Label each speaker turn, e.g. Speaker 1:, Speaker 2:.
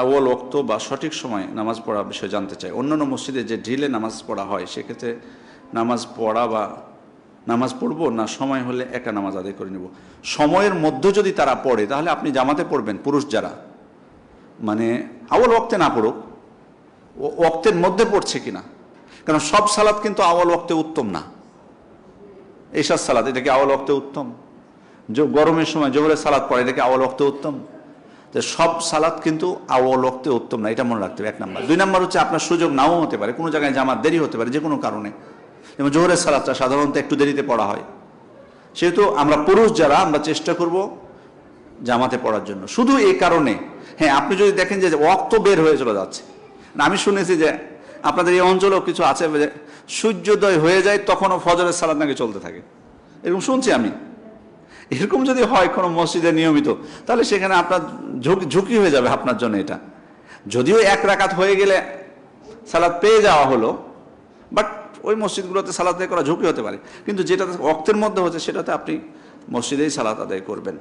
Speaker 1: আউয়াল ওক্ত বা সঠিক সময় নামাজ পড়া বিষয়ে জানতে চাই। অন্যান্য মসজিদে যে ঢিলে নামাজ পড়া হয়, সেক্ষেত্রে নামাজ পড়া বা নামাজ পড়ব না, সময় হলে একা নামাজ আদায় করে নেব। সময়ের মধ্যে যদি তারা পড়ে, তাহলে আপনি জামাতে পড়বেন, পুরুষ যারা। মানে আউয়াল ওক্তে না পড়ুক, ও ওক্তের মধ্যে পড়ছে কিনা। কারণ সব সালাদ কিন্তু আওয়াল ওক্তে উত্তম না। এইসব সালাদ এটাকে আওয়াল ওক্তে উত্তম? গরমের সময় জোহরের সালাদ পড়ে এটাকে আওয়াল ওক্তে উত্তম? তো সব সালাদ কিন্তু আওয়াল ওক্তে উত্তম না, এটা মনে রাখতে হবে, এক নাম্বার। দুই নাম্বার হচ্ছে আপনার সুযোগ নাও হতে পারে, কোনো জায়গায় জামাত দেরি হতে পারে যে কোনো কারণে। যেমন জোহরের সালাদটা সাধারণত একটু দেরিতে পড়া হয়। সেহেতু আমরা পুরুষ যারা, আমরা চেষ্টা করব জামাতে পড়ার জন্য। শুধু এই কারণে হ্যাঁ আপনি যদি দেখেন যে অক্ত বের হয়ে চলে যাচ্ছে। না, আমি শুনেছি যে আপনাদের এই অঞ্চলেও কিছু আছে সূর্যোদয় হয়ে যায়, তখনও ফজরের সালাদ নাকি চলতে থাকে। এরকম শুনছি আমি। এরকম যদি হয় কোনো মসজিদে নিয়মিত, তাহলে সেখানে আপনার ঝুঁকি ঝুঁকি হয়ে যাবে আপনার জন্য এটা। যদিও এক রাকাত হয়ে গেলে সালাদ পেয়ে যাওয়া হলো বাট ওই মসজিদগুলোতে সালাদ আদায় করা ঝুঁকি হতে পারে। কিন্তু যেটা অক্তের মধ্যে হচ্ছে, সেটাতে আপনি মসজিদেই সালাদ আদায় করবেন।